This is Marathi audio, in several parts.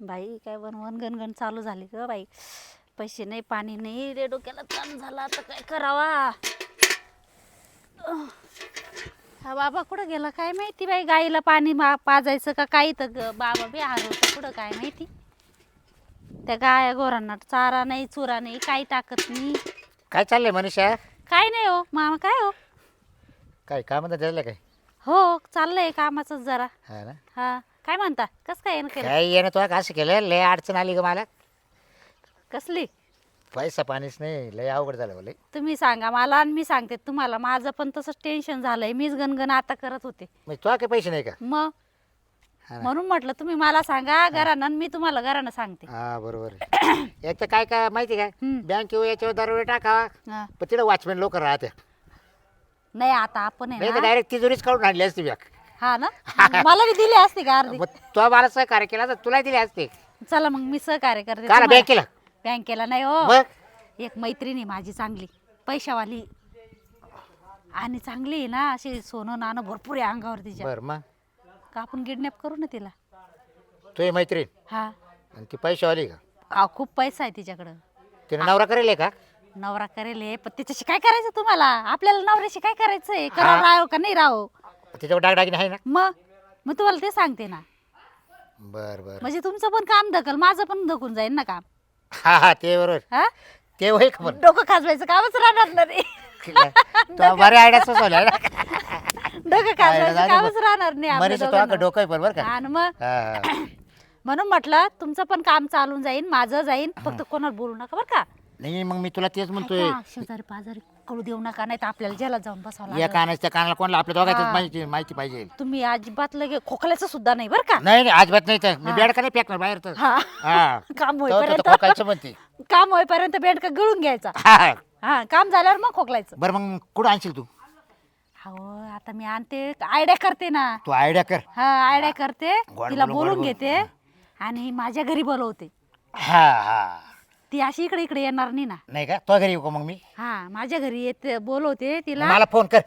बाई काय वनवन गणगण चालू झाली ग बाई. पैसे नाही पाणी नाही रे डोक्याला ताण झाला आता काय करावा. हा बाबा कुठं गेला काय माहिती बाई गाईला पाणी मा पाजायचं का काही तर ग- बाबा बी हरवतं कुठं काय माहिती? त्या गाया गोरांना चारा नाही चुरा नाही काही टाकत नाही. काय चाललंय मनीषा? काय नाही हो मामा काय हो? काय काय म्हणतात काय? हो चाललंय कामाचंच जरा. हा ना? हा. काय म्हणता? कसं काय येणं केलं काय येणं तुला असं केलं? लय अडचण आली ग मला. कसली? पैसा पाणीच नाही. लय अवघड झालं बोले तुम्ही सांगा. मला आणि मी सांगते तुम्हाला. माझं पण तसंच टेन्शन झालंय. मीच गणगण आता करत होते. म्हणजे तुला काही पैसे नाही का? मग? हा ना. म्हणून म्हटलं तुम्ही मला सांगा घरानं आणि मी तुम्हाला घरानं सांगते. हा बरोबर एक तर काय काय माहिती काय हम्म. बँक याच्यावर दरवेळी टाकावा. हा. पण तिथे वॉचमॅन लोक राहते नाही आता आपण आहे नाही तर ना डायरेक्ट तिजोरीच काढून आणली असती बँक. हा ना? मला बी दिली असते का अर्धी? मग तो मला सहकार्य केला तर तुला दिली असते. चला मग मी सहकार्य करते. का तुम्हाला. बँकेला. बँकेला नाही हो. एक मैत्रिणी माझी चांगली. पैशावाली. आणि चांगली आहे ना अशी सोनं नाणं भरपूर आहे अंगावर तिच्या. बर मग? का आपण किडनॅप करू ना तिला? तुझी मैत्रीण. हा. आणि ती पैशावाली का? अहो, खूप पैसा आहे तिच्याकडं. तिने नवरा करेल का? नवरा करेल हे, पण तिच्याशी काय करायचं तुम्हाला? आपल्याला नवऱ्याशी काय करायचंय? हा. करा राहो का नाही राहो तिच्यावर डागडागिने आहे ना? मग? मग तुम्हाला ते सांगते ना. बर बर. म्हणजे तुमचं पण काम धकल माझं पण धकून जाईल ना काम. हा हा ते बरोबर. हा? ते का पण डोकं खाजवायचं कामच राहणार नाही तो. आयडिया सुचवल्या ना? डोकं खाजवायचं कामच राहणार नाही आपल्या मनीषा तो दोघांना. डोकं आहे पण बरं का? आणि मग? हा, हा. म्हणून म्हटलं तुमचं पण काम चालून जाईन माझं जाईन फक्त कोणाला बोलू नका बरं का. नाही मग मी तुला तेच म्हणतोय ऐका, शेजारी पाजारी कळू देऊ नका नाही तर आपल्याला जेला जाऊन बसावं या लागेल. कानाच्या त्या कानाला कोणाला आपल्या दोघांचीच हा. माहिती माहिती पाहिजे. तुम्ही अजिबात लगे खोकल्याचं सुद्धा नाही बरं का? नाही नाही अजिबात नाही तर मी हा. बेड का नाही फेकणार बाहेर तर. हा. हा. काम होईपर्यंत. खोकायचं म्हणते. काम होईपर्यंत बेडका गळून घ्यायचा. हा. हा काम झाल्यावर मग खोकलायचं. बरं मग कुठं आणशील तू? हो आता मी आणते. आयडिया करते ना. तू आयडिया कर. हा आयडिया करते. गोड तिला बोलून, गोड बोलून बोलून. घेते आणि माझ्या घरी बोलवते. हा हा. ती अशी इकडे इकडे येणार नाही ना. नाही का? तो घरी येऊ का मग मी? हा माझ्या घरी येते बोलवते तिला. मला फोन कर.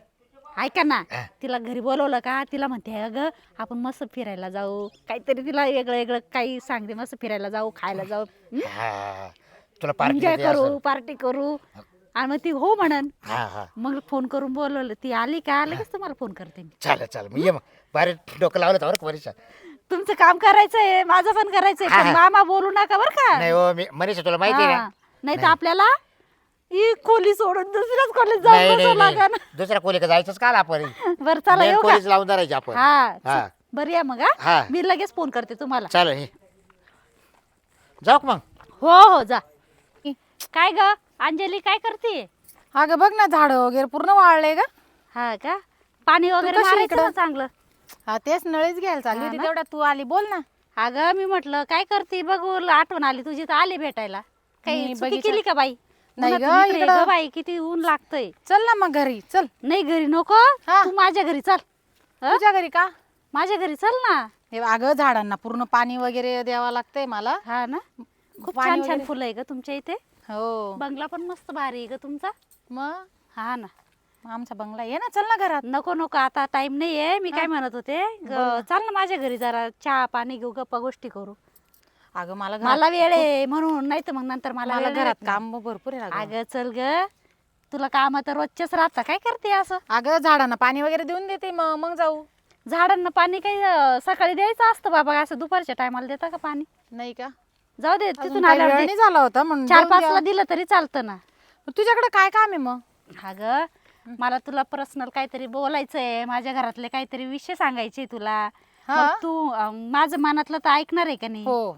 ऐका ना हा. तिला घरी बोलवलं का तिला म्हणते अगं आपण मस्त फिरायला जाऊ. काहीतरी तिला वेगळं वेगळं काही सांगते मस्त फिरायला जाऊ खायला जाऊ. हा, तुला एन्जॉय करू. पार्टी करू. आणि मग ती हो म्हणन. हा हा. मग फोन करून बोलवलं. ती आली का? लगेच तुम्हाला फोन करते मी. चालेल चालेल. मग ये मग. बाहेर डोकं लावलं तर बरं का मनीषा तुमचं काम करायचंय माझं पण करायचंय हा, पण हा. मामा बोलू नका बरं का. नाही हो मी मनीषा तुला माहिती आहे ना? नाही तर नाही. आपल्याला ही खोली सोडून दुसऱ्याच खोलीत नाही जाऊन नाही बसावं नाही. लागन दुसऱ्या कोलीकडे जायचंच का आपण? बरं चला येऊ का? लावून धरायची आपण. हा हा. बरं या मग हा. हा. मी लगेच फोन करते तुम्हाला. चालेल. जाऊ का मग? हो हो जा. काय ग? अंजली काय करते? अगं बघ ना झाड वगैरे पूर्ण वाळले ग. हा का? पाणी वगैरे कशी मारायचं इकडं? ना चांगलं. हा तेच नळीच घ्यायला चालली होती? तेवढ्या तू आली बोल ना. अगं मी म्हटलं काय करते? बघू आठवण आली तुझी तर आली भेटायला. काही चुकी केली का बाई? नाही गं, इकडं- बाई किती ऊन लागतंय. चल ना मग घरी चल. नाही घरी नको. हा. तू माझ्या घरी चल. हं? तुझ्या घरी का? माझ्या घरी चल ना. हे अगं झाडांना पूर्ण पाणी वगैरे द्यावं लागतंय मला. हा ना? खूप पाणी छान छान वगैरे- फुलं आहे ग तुमच्या इथे. हो. बंगला पण मस्त भारी आहे ग तुमचा. मग? हा ना. आमचा बंगला ये ना चल ना घरात नको नको आता टाइम नाही आहे मी काय. म्हणत होते ग-. चाल ना माझ्या घरी जरा चहा पाणी घेऊ गप्पा गोष्टी करू अगं मला घरात- मला वेळ आहे म्हणून नाही तर मग नंतर मला मला वेळ घरात. काम भरपूर आहे अगं. अगं चल ग तुला काम तर रोजच्याच राहता काय करते असं अगं झाडांना पाणी वगैरे देऊन देते मग मग जाऊ झाडांना पाणी काही अं, सकाळी द्यायचं असतं बाबा असं दुपारच्या टायमाला देता का पाणी नाही का जाऊ दे अजून तिथून काही आल्यावर वेळ दे. नाही झाला होता म्हणून चार देऊन पाच द्यावं. ला दिलं तरी चालतं ना तुझ्याकडे काय काम आहे मग अगं मला तुला पर्सनल काहीतरी बोलायचंय. माझ्या घरातले काहीतरी विषय सांगायचे तुला. हा? मग तू अं, माझं मनातलं तर ऐकणार आहे का नाही? हो.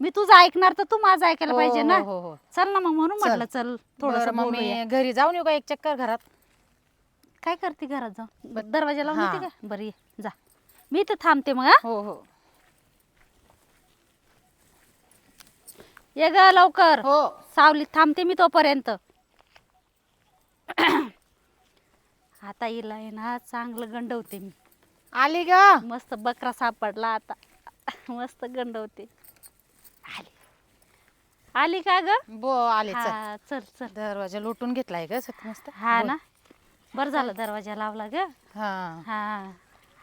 मी तुझं ऐकणार तर तू माझं ऐकायला हो, पाहिजे ना? हो, हो. चल ना मग म्हणून चल. म्हटलं चल. बरं, थोडस मग मी घरी जाऊन येऊ का एक चक्कर घरात? काय करते घरात जाऊन? ब- दरवाजा लावून हा. येते का? बरं ये जा. मी तर थांबते मग हा? हो हो. ये ग लवकर. हो. सावलीत थांबते मी तोपर्यंत. आता हिला आहे ना चांगलं गंडवते मी. आली ग? मस्त बकरा सापडला आता. मस्त गंडवते. आली. आली का ग? बो आले चल. हा चल चल. दरवाजा लुटून घेतलाय ग सत मस्त. हा बोल. ना? बरं झालं दरवाजा लावला ग. हा. हा.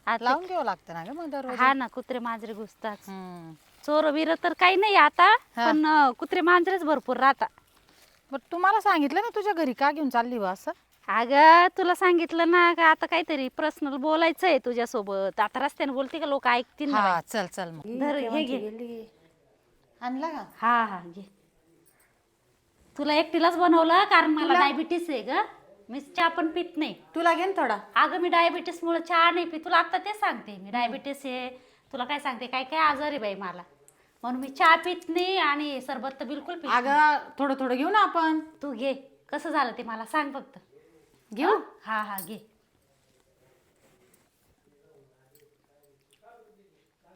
आता लावून घ्यावं लागतं ना ग मग दरवाजा? हा ना कुत्रे मांजरे घुसतात. हम्म. चोर बिर तर काही नाही आता पण अं, कुत्रे मांजरेच भरपूर राहता बरं तुम्हाला सांगितलं ना तुझ्या घरी का घेऊन चालली बा असं? अगं तुला सांगितलं ना का आता काहीतरी पर्सनल बोलायचं आहे तुझ्यासोबत. आता रस्त्याने बोलते का लोक ऐकतील ना हा चल चल मग. धर हे घे. आणला का? हा हा घे. तुला एकटीलाच बनवलं कारण मला डायबिटीस आहे ग. मी चहा पण पित नाही. तुला घे ना थोडा. अगं मी डायबिटीस मुळे चहा नाही पित. तुला आता तेच सांगते मी डायबिटीस आहे. तुला काय सांगते काय काय आजार आहे बाई मला. म्हणून मी चहा पित नाही आणि सरबत तर बिलकुल पित नाही. अगं थोडं थोडं घेऊ ना आपण? तू घे. कसं झालं ते मला सांग फक्त. घेऊ हा. हा घे.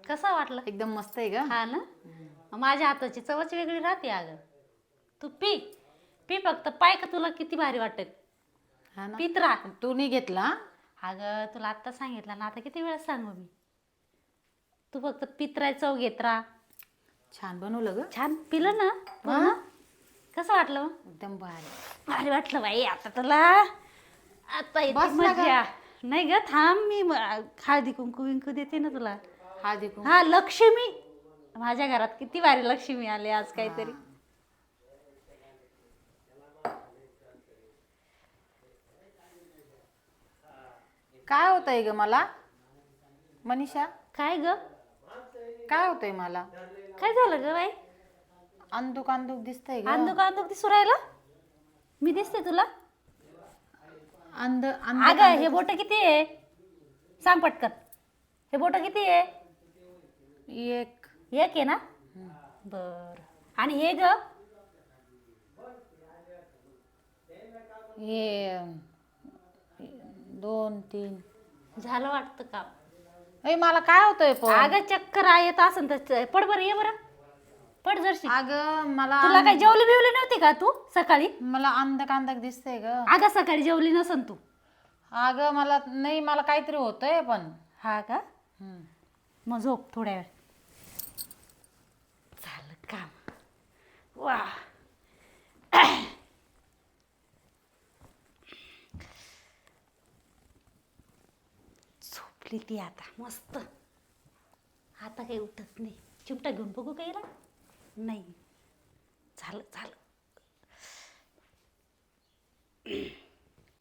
कसं वाटलं? एकदम मस्त आहे ग हा ना? माझ्या हाताची चवच वेगळी राहते अगं. तू पी. पी फक्त. पाय का तुला किती भारी वाटेल? हा ना. पित राहा. तू नाही घेतला? अगं तुला आत्ता सांगितलं ना. आता किती वेळा सांगू मी? तू फक्त पितराय चव घेत राहा. छान बनवलं ग. छान पिलं ना पूर्ण? कसं वाटलं? मग? एकदम भारी. भारी वाटलं बाई. आता तुला आता येते नाही ग थांब मी म- हळदी कुंकू विंकू देते ना तुला. हा देखू हा लक्ष्मी. माझ्या घरात किती भारी लक्ष्मी आले आज काहीतरी. काय होतंय ग मला? मनीषा? काय ग? काय होतंय मला? काय झालं ग बाई? अंदुक अंदुक दिसतंय ग. अंधुक अंधुक दिसू राहिला? मी दिसते तुला? अंध अंध अगं हे बोट किती आहे? सांग पटकन. हे बोट किती आहे? एक. एक आहे ना? बर. आणि हे ग? हे दोन तीन. झालं वाटतं का ए मला काय होतंय पण? अगं चक्कर आ- येत असन तर पड बरं ये बरं. पड जरशी. अगं मला तुला काय जेवली बिवली नव्हती का तू सकाळी? मला अंधक अंधक दिसतंय ग. अगं सकाळी जेवली नसन तू. अगं मला नाही मला काहीतरी होतंय पण. हा का? हम्म. मग झोप थोड्या वेळ. झालं काम. वा. झोपली ती आता मस्त. आता काही उठत नाही. चिमटा घेऊन बघू का हिला? नाही. झालं झालं.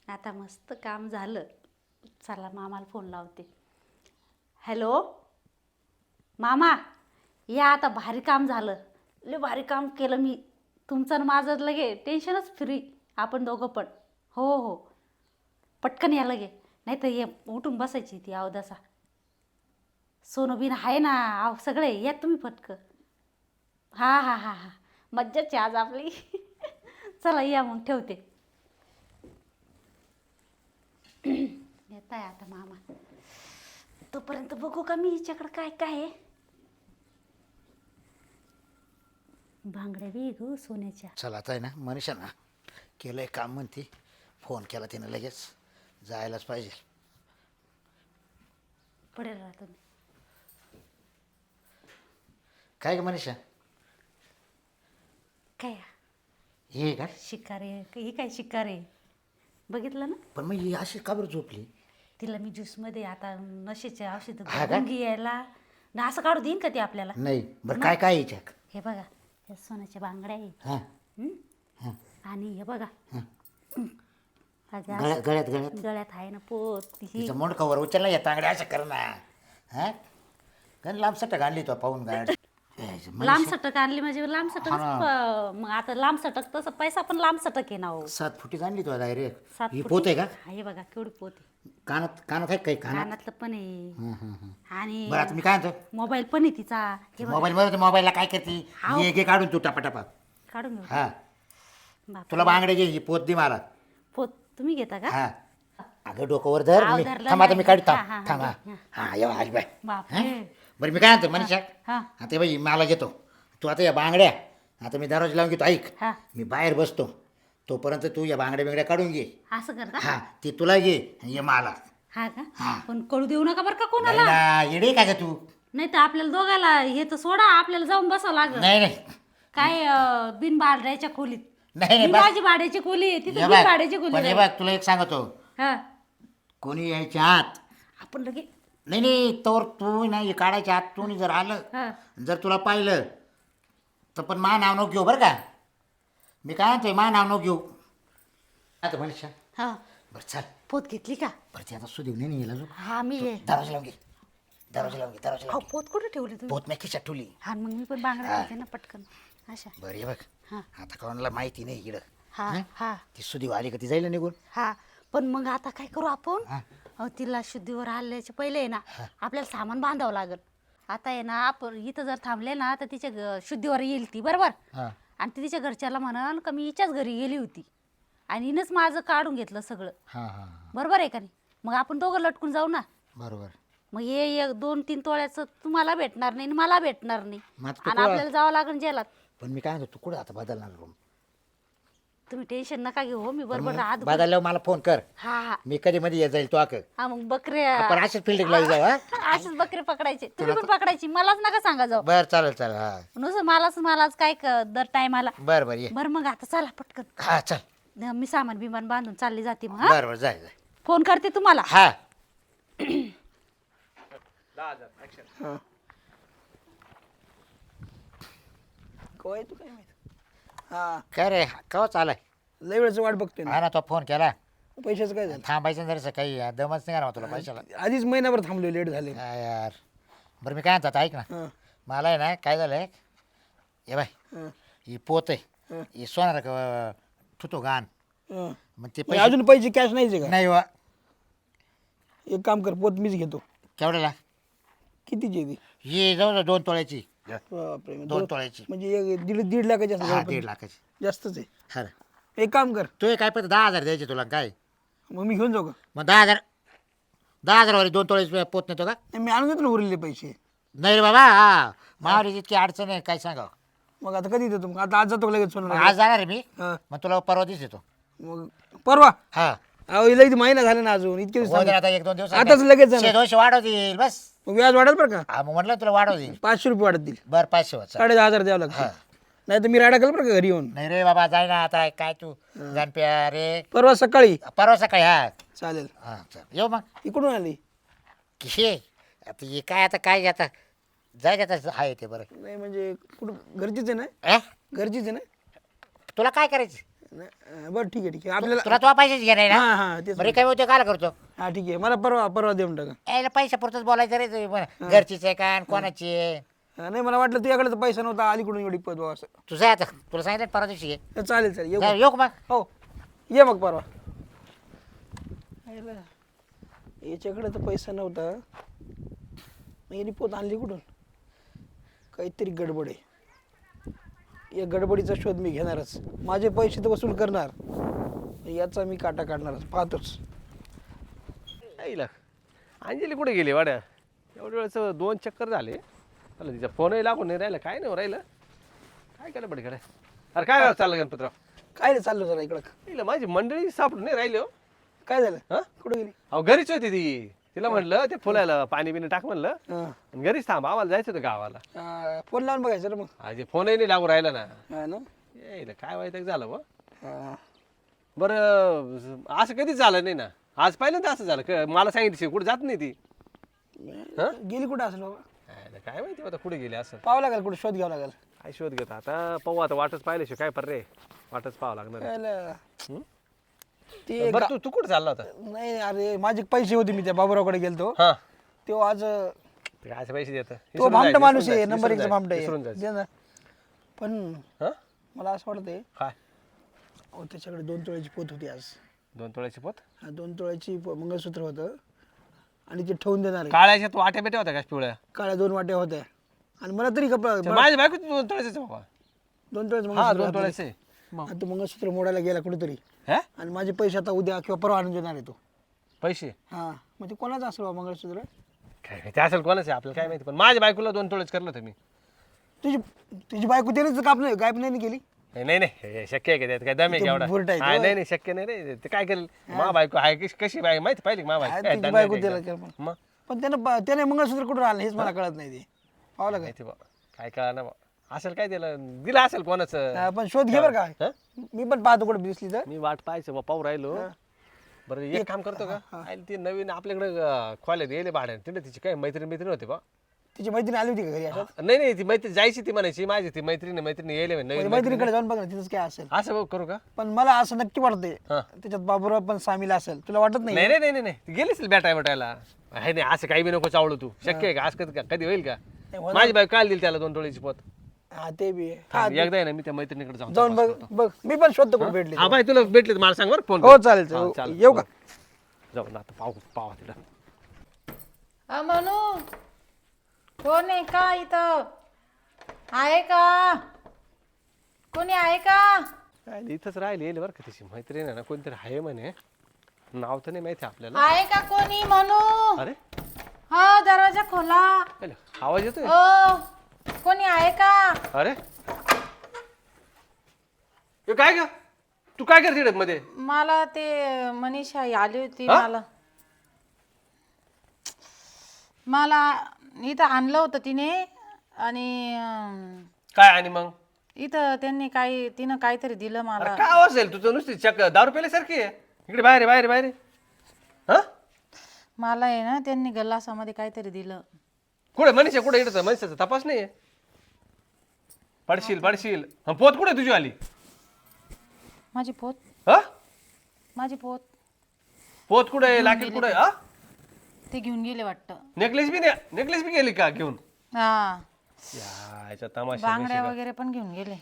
आता मस्त काम झालं. चला मामाला फोन लावते. हॅलो? मामा या आता भारी काम झालं. लय भारी काम केलं मी. तुमचं आणि माझं लगे टेन्शनच फ्री आपण दोघं पण. हो हो. पटकन या लगे. नाही तर ये उठून बसायची ती अवदासा. सोनं बिन आहे ना. आव सगळे या तुम्ही पटकन. हां हां हां हां. मज्जाच आज आपली. चला या मग ठेवते. येत आहे आता मामा. तोपर्यंत बघू का मी हिच्याकडं काय काय आहे? बांगड्या बी गो सोन्याच्या. चला आता आहे ना मनीषा ना. केलंय काम म्हणते. फोन केला तिनं लगेच. जायलाच पाहिजे. पडेल राहतो मी. काय ग मनीषा? काय? हे का? शिकारे ही काय शिकारे बघितलं ना? पण मग ही अशी का बरं झोपली? तिला मी ज्यूसमध्ये आता नशेचे औषध हा का? यायला ना असं काढू देईन का ते आपल्याला? नाही. बरं काय काय याच्यात? हे बघा हे सोन्याच्या बांगड्या आहे हां. हं? हां. आणि हे बघा. हं. अगं, गळ्यात गळ्यात गळ्यात? गळ्यात आहे ना पोत ही तिचं मोड कवर उचलला या तांगड्या असं कर ना. हां? गण लांब सटक आणली तो पाहून गाड लांब सटक आणली म्हणजे लांब सटक मग आता लांब सटक तसं पैसा पण लांब सटक आहे ना हो. सात फुटीच आणली तो डायरेक्ट सात ही फुटी. पोत आहे का? हा, बघा केवढी पोत कानात कानात आहे काही? कानात? कानातलं पण आहे. हं, हं, हं. आणि बरं आता मी काय म्हणतो? मोबाईल पण आहे तिचा. हे बघा. मोबाईल मध्ये मोबाईलला काय करते? घे काढून तू टपाटपा. काढून घेऊ. हा. बाप तुला बांगडे घे ही पोत दे मला. पोत तुम्ही घेता का? हा. अगं डोकंवर धर हाव, मी धरलं थांब नाही. मी काढतो. हा, हा, थांब हा, येवा आली बाय बापरे. बरं मी काय म्हणतो मनीषा? हा आता बाई मला घेतो तू आता या बांगड्या आता मी दरवाजा लावून घेतो ऐक. हा. मी बाहेर बसतो. तोपर्यंत तू या बांगड्या बिंगड्या काढून घे. असं करता? हा ती तुला घे आणि ये मला हा का. पण कळू देऊ नका बरं का कोणाला? ना, येडे का ग तू? नाही तर आपल्याला दोघाला हे तर सोडा आपल्याला जाऊन बसावं लागल. नाही नाही. काय अं, बिन भाड्याच्या खोलीत? नाही नाही बस. माझी भाड्याची खोली आहे तिथं बिन भाड्याची खोली पण हे आहे. बघ तुला एक सांगतो. हा. कोणी यायच्या आत आपण लगे नाही नाही तोर तू नाही काढायच्या आत तू जर आलं हा. जर तुला पाहिलं तर पण मा नाव नको घेऊ बरं का. मी काय म्हणतोय मा नाव नको घेऊ. आता मनीषा हा. बरं चाल. पोत घेतली का? बरं ते आता सुदेव नाही अजून. हा मी ये. दरवाजा लावून घे. दरवाजा लावून घे दरवाजा अहो लावून पोत कुठे ठेवली तुम्ही? बहुत मी खिशात ठेवली. हा मग मी पण बांगड्या घालते ना पटकन. अशा. बरं ये बघ. हा. आता कोणाला माहिती नाही इकडं. हा हा? ती सुदेव आली का ती जाईल निघून? हा पण मग आता काय करू आपण? हा. अहो, तिला शुद्धीवर आल्याच्या पहिले आहे ना आपल्याला सामान बांधावं लागल. आता आहे ना आपण इथं जर थांबले ना तर तिच्या घ- शुद्धीवर येईल ती बरोबर? हा. आणि ती तिच्या घरच्याला म्हणाल का मी हिच्याच घरी गेली होती. आणि हिनंच माझं काढून घेतलं सगळं. हा हा बरोबर आहे का नाही? मग आपण दोघं लटकून जाऊ ना. बरोबर. मग हे एक दोन तीन तोळ्याचं तुम्हाला भेटणार नाही आणि मला भेटणार नाही. मग आता तू आणि कुठं- आपल्याला जावं लागेल जेलात. पण मी काय म्हणतो तू कुठं आता बदलणार रूम तुम्ही टेन्शन नका घेऊ हो. मी बरोबर राहत बदलल्यावर मला फोन कर. हा हा. मी कधी मध्ये येत जाईल तो आक. हा मग बकरे आपण असेच फिल्डिंगला जाऊ हा? असेच बकरे पकडायचे. तुम्ही पण पकडायची. मलाच नका सांगा जाऊ. बरं चालेल चालेल हा. नुसतं मलाच मलाच काय क- दर टायमाला बरं बरं ये. बरं मग आता चला पटकन. हा चल. मी सामान बिमान बांधून चालली जाते मग हा? बरं बरं जाय जाय. फोन करते तुम्हाला. हा. काय तू काय माहीत? हा. काय रे कवा चालाय लय वेळचं वाट बघतोय ना. हा ना तो फोन केला. पैशाचं काय झालं? थांबायचं जरासं काही दमच नाही ना तुला पैशाला. आधीच महिनाभर थांबलो लेट झाले. काय यार. बरं मी काय म्हणतात ऐक ना. हा, मला आहे ना काय झालंय? ये बाय हा, ही पोत आहे. हं. ही सोनार का ठुतो गाण हा. मग ते पैसे अजून पैसे कॅश नाहीच का? नाही वा. एक काम कर पोत मीच घेतो. केवढ्याला? कितीची आहे ती? ही जवळ दोन तोळ्याची. बापरे, मग दोन दोन- तोळ्याची. म्हणजे एक दीड दीड लाखाची हा दीड लाखाची. जास्तच आहे. हा. एक काम कर. तू हे काय पण दहा हजार द्यायचे तुला काय? मग मी घेऊन जाऊ का? मग दहा हजार दहा हजार वाली दोन तोळे पोत नेतो का? नाही, मी आणून देतो ना उरलेले पैसे. नाही रे बाबा हा. मावली इतकी अडचण आहे काय सांगा मग आता कधी देतो मग? आता आज जातो का लगेच सोनं आज जाणार आहे मी. हा. मग तुला परवा दिवस येतो मग परवा? हा. अहो इथे महिना झाला ना अजून इतके दिवस होऊ दे ना थांबलो. आता एक दोन दिवस आताच लगेच जाणार. दोनशे वाढव देईल बस. मग व्याज वाढेल बरं का? हा मग म्हटलं तुला वाढव देईल. पाचशे रुपये वाढत देईल बर पाचशे वाचा. साडे दहा हजार द्यावं. लागतं नाही तर मी राडा केलं बरं का घरी येऊन? नाही रे बाबा जाय ना आता काय तू? जाणप्या रे. परवा सकाळी. परवा सकाळी हा. चालेल. हा चल. येऊ मग. इकडून आली. घे आता हे काय आता काय आता जाय आता आहे ते बरं. नाही म्हणजे कुठं आहे ना? अ? आहे ना? तुला काय करायचं? नाही, बरं ठीक आहे ठीक आहे. आपल्याला तुला तो पैसेच घे नाही ना? हां हां तेच बरे काय होते काय करतो. हां ठीक आहे. मला परवा परवा देऊन टाका. यायला पैसा पुरतच बोलायचं रे ते बरं. घरचीच आहे का आणि कोणाची आहे? हां, नाही मला वाटलं तुझ्याकडे तर पैसा नव्हता अलीकडून एवढी पद असं. तुझं आहे आता. तुला सांगितलं ना परवा दिवशी घे तर चालेल चालेल. येऊ जा, येऊ का मग? हो. ये मग परवा. आयला, याच्याकडे तर पैसा नव्हता. मग यांनी पोत आणली कुठून? काहीतरी गडबड आहे. या गडबडीचा शोध मी घेणारच. माझे पैसे तर वसूल करणार. याचा मी काटा काढणारच पाहतोच. आईला अंजली कुठे गेली वाड्या? एवढ्या वेळेस दोन चक्कर झाले. मला तिचा फोनही लागून नाही राहिला काय नाही राहिलं. काय केलं बडे अरे काय चाललं गणपतराव? काय रे चाललो जरा इकडं. आईला माझी मंडळी सापडून नाही राहिली हो. काय झालं? हा? कुठं गेली? अहो घरीच होती ती. तिला म्हणलं ते फुलायला पाणी बिणी टाक म्हणलं. हां. आणि घरीच थांब आम्हाला जायचं होतं गावाला. फोन लावून बघायचं रे मग. आज फोनही नाही लागून राहिला ना. हा ना. यायला काय वाईट झालं बा? हा. बरं असं कधीच झालं नाही ना. आज पहिल्यांदा असं झालं. क- मला सांगितलं कुठे जात नाही ती. गेली कुठं असेल आईला काय माहिती आता कुठे गेली असं. पाहावं लागेल कुठं शोध घ्यावं लागेल. काय शोध घेता? आता पाहू आता वाटच पाहिल्याशिवाय काय पर रे वाटच पाहावं लागणार आहे. ते बरं तू तू कुठं चालला होता? नाही अरे माझे पैसे होते मी त्या बाबूरावकडे गेलतो. हा. तो आज तो ते काय असे पैसे देत? भामटा माणूस आहे नंबर एकचा भामटा आहे. जायचं दे ना. पण हा? मला असं वाटतंय काय? अहो, त्याच्याकडे दोन तोळ्याची पोत होती आज. दोन तोळ्याची पोत? हा, दोन तोळ्याची प- मंगळसूत्र होतं. आणि ते ठेवून देणार आहे. काळ्याच्या तू वाट्या बेट्या होत्या का पिवळ्या? काळ्या दोन वाट्या होत्या. आणि मला तरी कपडा ते माझ्या बायको दोन तोळ्याचे बाबा. दोन तोळ्याचं हा मंगळसूत्र दोन. तोळ्याचे. आणि तो मंगळसूत्र मोडायला गेला कुठेतरी. हा? आणि माझे पैसे आता उद्या किंवा परवा आणून देणार आहे तो. पैसे? हा. मग ते कोणाचं असेल बा मंगळसूत्र? काय माहिती असेल कोणाचे आपल्याला काय माहिती. पण माझ्या बायकोला दोन तोळेच करलं होतं मी. तुझी तुझी बायको त्यानेच काप नाही गायब नाही केली? नाही नाही हे शक्य आहे का त्यात? काय दम आहे ते का एवढा? बुरटा आहे हा, तो. नाही नाही शक्य नाही रे. ते काय करेल? मा बायको आहे कशी- कशी बाय माहिती पाहिजे का मा हा, बायको बायको आहे त्याला? केलं पण. मग? पण त्यानं ब- त्याने मंगळसूत्र कुठून आलं हेच मला कळत नाही ते. पावलं काय माहिती बा काय कळा ना बा असेल काय दिलं दिलं असेल कोणाचं? हा, पण शोध घे बरं हा? का मी पण पाहतो कुठे दिसली तर. मी वाट पाहायचं बा पाहू राहिलो. बरं एक काम करतो का? आयला ती नवीन आपल्याकडे खोल्यात गेले भाड्याने. तिथे तिची काय मैत्रीण मैत्रीण होते बा? तिची मैत्रीण आली होती का घरी नाही नाही ती मैत्री जायची ती म्हणायची. माझी ती मैत्रिणी मैत्रिणी म्हणे, नवीन मैत्रीण. मैत्रिणीकडे जाऊन बघ ना तिथंच काय असेल. असं बघ करू का? पण मला असं नक्की वाटतंय हा. त्याच्यात बाबूराव पण सामील असेल. तुला वाटत नाही? नाही नाही नाही नाही, नाही ती गेलीच बेटाय बेटायला. आहे नाही असं काही बी नको चावलं तू. शक्य आहे का? असं कधी कधी होईल का. माझी बाई काल दिली त्याला दोन टोळीची पोत. हा ते बी आहे. थांब, एकदा आहे ना मी त्या मैत्रिणीकडे जाऊन जाऊन बघ बघ मी पण शोधतो कुठे भेटली हा बाई तुला भेटले तर मला सांग बरं फोन हो चालेल चालेल. येऊ का? जाऊ ना आता पाहू पावा तिला. अ म्हणू कोण आहे का इथं? आहे का? कोणी आहे का? इथंच राहिली येईल बरं का तिची मैत्रीण आहे ना कोणतरी आहे म्हणे. नाव तर नाही माहिती आपल्याला. आहे का कोणी म्हणू अरे? हा दरवाजा खोला. हॅलो, आवाज येतोय? ओ कोणी आहे का? अरे. हे काय का तू काय करते रे मध्ये मला ते मनीषा आई आली होती हा? मला. मला इथं आणलं होतं तिने आणि अं, काय आणि मग? इथं त्यांनी काही तिनं काहीतरी दिलं अरे मला काय आहे तुझं नुसती चक दारू पेल्यासारखी आहे. इकडे बाहेर आहे, बाहेर आहे, बाहेर आहे. हा? मला आहे ना त्यांनी गल्लासामध्ये काहीतरी दिलं. कुठे? मनीषा कुठे? इकडे मनीषाचा तपास नाही पडशील पडशील. हं, पोत कुठे तुझी आली माझी पोत. हा? माझी पोत. पोत कुठे लाकीट कुठे हा? ते घेऊन गेले वाटतं. नेकलेस बी नेकलेस बी गेली का घेऊन? हा. याच्या तमाशा बांगड्या वगैरे पण घेऊन गेले.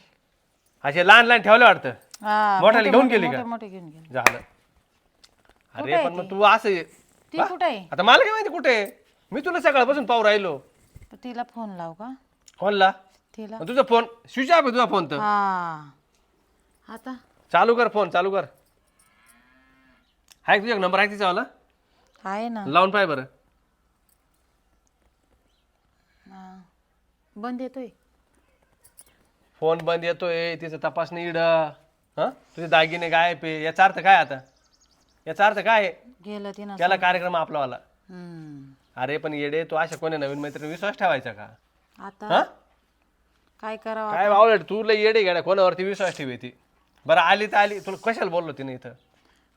असे लहान लहान ठेवलं वाटतं? हा मोठ्याला मोठे- घेऊन मोठे- गेली का? मोठे मोठे घेऊन गेले. झालं. अरे पण मग तू? असं. ती कुठे आहे? आता मला काय माहिती कुठे आहे? मी तुला सकाळपासून पाहू राहिलो. तिला फोन लाव का? फोनला? तिला. तुझा फोन स्विच ऑफ आहे तुझा फोन तर. हा. आता? चालू कर फोन चालू कर. आहे तुझ्या? नंबर आहे तिचा वाला? आहे ना. लावून पाय बरं. हा. बंद येतोय. फोन बंद येतोय तिचं तपासणी इड. हा? तुझे दागिने गायब आहे. याचा अर्थ काय आता? याचा अर्थ काय? आहे? गेलं तिनं त्याला कार्यक्रम आपलावाला हम्म. अरे पण येडे तू अशा कोणी नवीन मैत्रीण विश्वास ठेवायचा का? आता हा? काय करावं काय बावलट तू लय येडे गाड्या कोणावरती विश्वास ठेवी ती. बरं आली तर आली. तुला कशाला बोललो तिने इथं?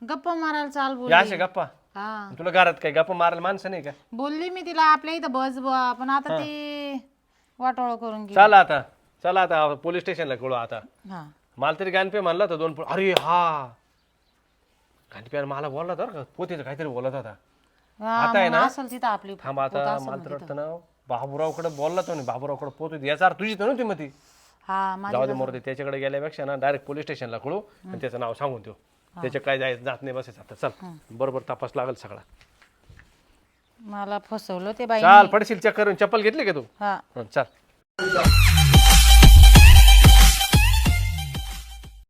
गप्पा मारायला चाल बोल या अशा गप्पा. हा. तुला घरात काय गप्पा मारायला माणसं नाही का? बोलली मी तिला आपल्या इथं बस बुवा. पण आता ती वाटोळ करून चला आता. चला आता पोलीस स्टेशनला कळू आता. हा. मला तरी गाणपे म्हणला होता दोन पो- अरे हा. गाणपे मला बोलला का? पोतीचं काहीतरी बोलत होता. हा, आता आहे मग ना? असेल तिथं आपली थांब आता मला तर वाटतं ना बाबूरावकडे बोलला तो नाही बाबूरावकडे पोत होती याचा अर्थ तुझी तर नव्हती मग ती हा माझी जाऊ दे मोरते त्याच्याकडे गेल्यापेक्षा ना डायरेक्ट पोलीस स्टेशनला कळू आणि त्याचं नाव सांगून देऊ. त्याच्या काय जायचं जात नाही बसायचं आता. चल बरोबर तपास लागेल सगळा. मला फसवलं ते बाई चाल पडशील चक्कर करून चप्पल घेतली का तू? हा. हं, चल.